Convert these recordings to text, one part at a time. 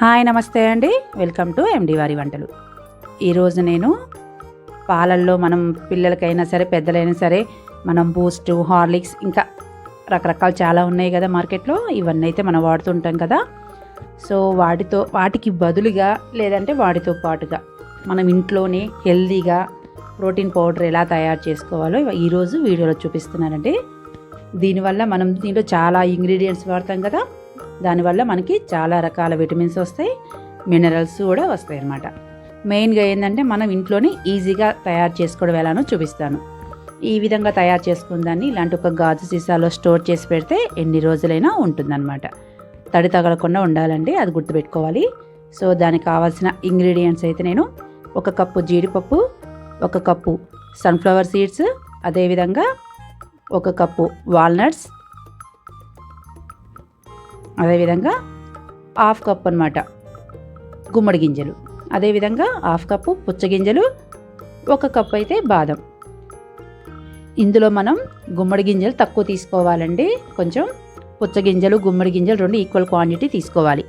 Hi నమస్తే అండి. Welcome to MD వారి వంటలు. ఈరోజు నేను పాలల్లో మనం పిల్లలకైనా సరే పెద్దలైనా సరే మనం బూస్ట్ హార్లిక్స్ ఇంకా రకరకాలు చాలా ఉన్నాయి కదా మార్కెట్లో. ఇవన్నీ అయితే మనం వాడుతుంటాం కదా. సో వాటితో వాటికి బదులుగా లేదంటే వాటితో పాటుగా మనం ఇంట్లోనే హెల్దీగా ప్రోటీన్ పౌడర్ ఎలా తయారు చేసుకోవాలో ఈరోజు వీడియోలో చూపిస్తున్నానండి. దీనివల్ల మనం దీంట్లో చాలా ఇంగ్రీడియంట్స్ వాడతాం కదా. దానివల్ల మనకి చాలా రకాల విటమిన్స్ వస్తాయి మినరల్స్ కూడా వస్తాయి అన్నమాట. మెయిన్గా ఏంటంటే మనం ఇంట్లోనే ఈజీగా తయారు చేసుకోవడం ఎలానో చూపిస్తాను. ఈ విధంగా తయారు చేసుకున్న దాన్ని ఇలాంటి ఒక గాజు సీసాలో స్టోర్ చేసి పెడితే ఎన్ని రోజులైనా ఉంటుందన్నమాట. తడి తగలకుండా ఉండాలండి అది గుర్తుపెట్టుకోవాలి. సో దానికి కావాల్సిన ఇంగ్రీడియంట్స్ అయితే నేను ఒక కప్పు జీడిపప్పు ఒక కప్పు సన్ఫ్లవర్ సీడ్స్ అదేవిధంగా ఒక కప్పు వాల్నట్స్ అదేవిధంగా హాఫ్ కప్ అనమాట గుమ్మడి గింజలు. అదేవిధంగా హాఫ్ కప్పు పుచ్చగింజలు ఒక కప్ అయితే బాదం. ఇందులో మనం గుమ్మడి గింజలు తక్కువ తీసుకోవాలండి. కొంచెం పుచ్చగింజలు గుమ్మడి గింజలు రెండు ఈక్వల్ క్వాంటిటీ తీసుకోవాలి.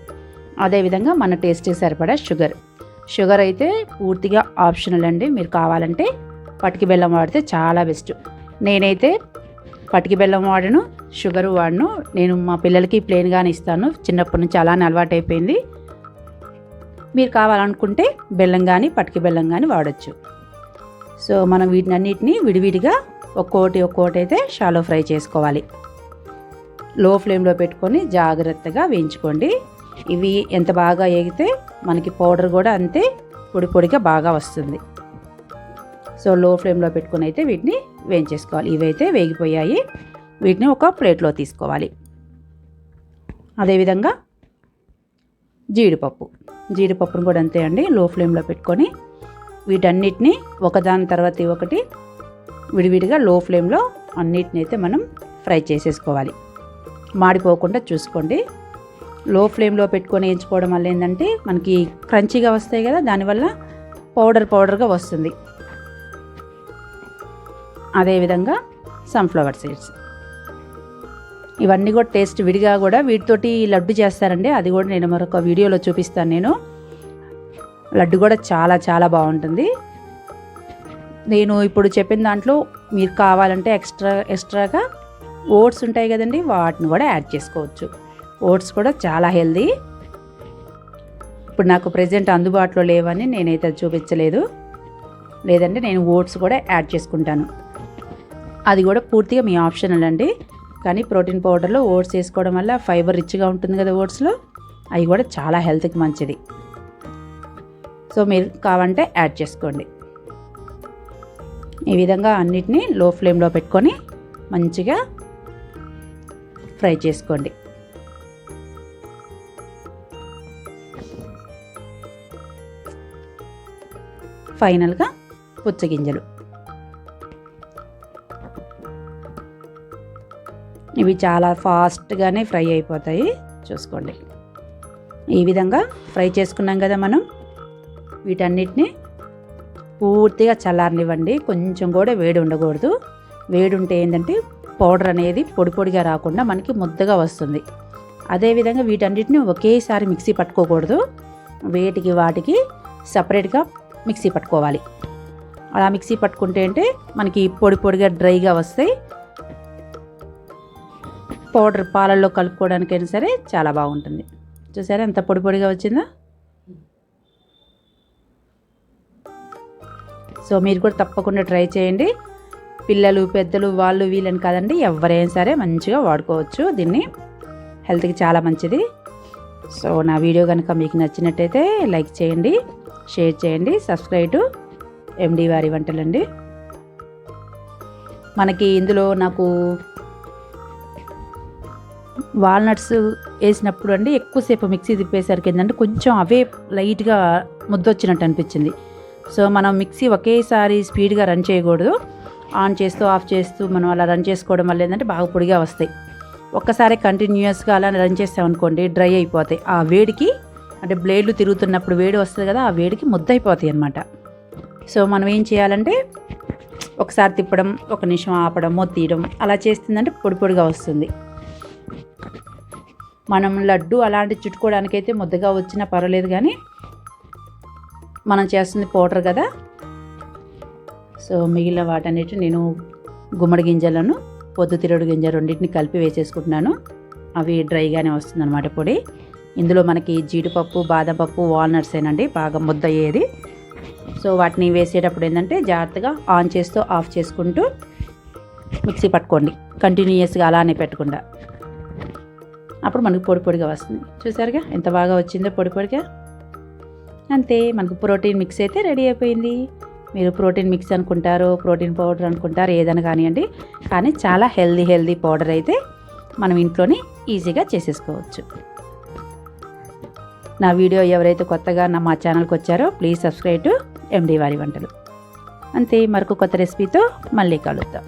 అదేవిధంగా మన టేస్ట్కి సరిపడా షుగర్ షుగర్ అయితే పూర్తిగా ఆప్షనల్ అండి. మీరు కావాలంటే పటికి బెల్లం వాడితే చాలా బెస్ట్ నేనైతే పటికి బెల్లం వాడను షుగర్ వాడను. నేను మా పిల్లలకి ప్లెయిన్గానే ఇస్తాను. చిన్నప్పటి నుంచి అలానే అలవాటు అయిపోయింది మీరు కావాలనుకుంటే బెల్లం కానీ పటికి బెల్లం కానీ వాడచ్చు. సో మనం వీటిని అన్నిటిని విడివిడిగా ఒక్కోటి ఒక్కోటి అయితే షాలో ఫ్రై చేసుకోవాలి. లో ఫ్లేమ్లో పెట్టుకొని జాగ్రత్తగా వేయించుకోండి. ఇవి ఎంత బాగా వేగితే మనకి పౌడర్ కూడా అంతే పొడి పొడిగా బాగా వస్తుంది. సో లో ఫ్లేమ్లో పెట్టుకొని అయితే వీటిని వేయించేసుకోవాలి. ఇవైతే వేగిపోయాయి. వీటిని ఒక ప్లేట్లో తీసుకోవాలి. అదేవిధంగా జీడిపప్పు. జీడిపప్పును కూడా అంతే అండి. లో ఫ్లేమ్లో పెట్టుకొని వీటన్నిటిని ఒకదాని తర్వాత ఒకటి విడివిడిగా లో ఫ్లేమ్లో అన్నిటిని అయితే మనం ఫ్రై చేసేసుకోవాలి. మాడిపోకుండా చూసుకోండి. లో ఫ్లేమ్లో పెట్టుకొని వేయించుకోవడం వల్ల ఏంటంటే మనకి క్రంచీగా వస్తాయి కదా దానివల్ల పౌడర్ పౌడర్గా వస్తుంది. అదేవిధంగా సన్ఫ్లవర్ సీడ్స్ ఇవన్నీ కూడా టేస్ట్ విడిగా కూడా వీటితోటి లడ్డు చేస్తారండి. అది కూడా నేను మరొక వీడియోలో చూపిస్తాను నేను. లడ్డు కూడా చాలా చాలా బాగుంటుంది. నేను ఇప్పుడు చెప్పిన దాంట్లో మీరు కావాలంటే ఎక్స్ట్రా ఎక్స్ట్రాగా ఓట్స్ ఉంటాయి కదండి వాటిని కూడా యాడ్ చేసుకోవచ్చు. ఓట్స్ కూడా చాలా హెల్దీ ఇప్పుడు నాకు ప్రజెంట్ అందుబాటులో లేవని నేనైతే చూపించలేదు. లేదంటే నేను ఓట్స్ కూడా యాడ్ చేసుకుంటాను. అది కూడా పూర్తిగా మీ ఆప్షనల్ అండి. కానీ ప్రోటీన్ పౌడర్లో ఓట్స్ వేసుకోవడం వల్ల ఫైబర్ రిచ్గా ఉంటుంది కదా ఓట్స్లో. అవి కూడా చాలా హెల్త్కి మంచిది. సో మీరు కావాలంటే యాడ్ చేసుకోండి. ఈ విధంగా అన్నిటినీ లో ఫ్లేమ్లో పెట్టుకొని మంచిగా ఫ్రై చేసుకోండి. ఫైనల్గా పుచ్చగింజలు. ఇవి చాలా ఫాస్ట్గానే ఫ్రై అయిపోతాయి. చూసుకోండి. ఈ విధంగా ఫ్రై చేసుకున్నాం కదా మనం. వీటన్నిటిని పూర్తిగా చల్లారనివ్వండి. కొంచెం కూడా వేడి ఉండకూడదు. వేడి ఉంటే ఏంటంటే పౌడర్ అనేది పొడి పొడిగా రాకుండా మనకి ముద్దగా వస్తుంది. అదేవిధంగా వీటన్నిటిని ఒకేసారి మిక్సీ పట్టుకోకూడదు. వేటికి వాటికి సపరేట్గా మిక్సీ పట్టుకోవాలి. అలా మిక్సీ పట్టుకుంటే అంటే మనకి పొడి పొడిగా డ్రైగా వస్తాయి. పౌడర్ పాలల్లో కలుపుకోవడానికైనా సరే చాలా బాగుంటుంది. చూసారా ఎంత పొడి పొడిగా వచ్చిందా? సో మీరు కూడా తప్పకుండా ట్రై చేయండి. పిల్లలు పెద్దలు వాళ్ళు వీళ్ళని కాదండి ఎవరైనా సరే మంచిగా వాడుకోవచ్చు. దీన్ని హెల్త్కి చాలా మంచిది. సో నా వీడియో కనుక మీకు నచ్చినట్టయితే లైక్ చేయండి షేర్ చేయండి సబ్స్క్రైబ్ టు ఎండి వారి వంటలండి. మనకి ఇందులో నాకు వాల్నట్స్ వేసినప్పుడు అండి ఎక్కువసేపు మిక్సీ తిప్పేసరికి ఏంటంటే కొంచెం అవే లైట్గా ముద్దొచ్చినట్టు అనిపించింది. సో మనం మిక్సీ ఒకేసారి స్పీడ్గా రన్ చేయకూడదు. ఆన్ చేస్తూ ఆఫ్ చేస్తూ మనం అలా రన్ చేసుకోవడం వల్ల ఏంటంటే బాగా పొడిగా వస్తాయి. ఒక్కసారి కంటిన్యూస్గా అలా రన్ చేసామనుకోండి డ్రై అయిపోతాయి. ఆ వేడికి అంటే బ్లేడ్లు తిరుగుతున్నప్పుడు వేడి వస్తుంది కదా ఆ వేడికి ముద్ద అయిపోతాయి అనమాట సో మనం ఏం చేయాలంటే ఒకసారి తిప్పడం ఒక నిమిషం ఆపడం తీయడం అలా చేస్తుందంటే పొడి పొడిగా వస్తుంది. మనం లడ్డు అలాంటి చుట్టుకోవడానికైతే ముద్దగా వచ్చినా పర్వాలేదు కానీ మనం చేస్తుంది పౌడర్ కదా. సో మిగిలిన వాటన్నిటి నేను గుమ్మడి గింజలను పొద్దుతిరుడు గింజ రెండింటిని కలిపి వేసేసుకుంటున్నాను. అవి డ్రైగానే వస్తుందన్నమాట పొడి. ఇందులో మనకి జీడిపప్పు బాదం పప్పు వాల్నట్స్ ఏనండి బాగా ముద్ద అయ్యేది. సో వాటిని వేసేటప్పుడు ఏంటంటే జాగ్రత్తగా ఆన్ చేస్తూ ఆఫ్ చేసుకుంటూ మిక్సీ పట్టుకోండి. కంటిన్యూయస్గా అలానే పెట్టకుండా. అప్పుడు మనకు పొడి పొడిగా వస్తుంది. చూసారుగా? ఎంత బాగా వచ్చిందో పొడి పొడిగా? అంతే మనకు ప్రోటీన్ మిక్స్ అయితే రెడీ అయిపోయింది. మీరు ప్రోటీన్ మిక్స్ అనుకుంటారు ప్రోటీన్ పౌడర్ అనుకుంటారు ఏదైనా కానివ్వండి కానీ చాలా హెల్దీ హెల్దీ పౌడర్ అయితే మనం ఇంట్లోనే ఈజీగా చేసేసుకోవచ్చు. నా వీడియో ఎవరైతే కొత్తగా నా మా ఛానల్కి వచ్చారో ప్లీజ్ సబ్స్క్రైబ్ టు ఎండి వారి వంటలు అంతే మరొక కొత్త రెసిపీతో మళ్ళీ కలుద్దాం.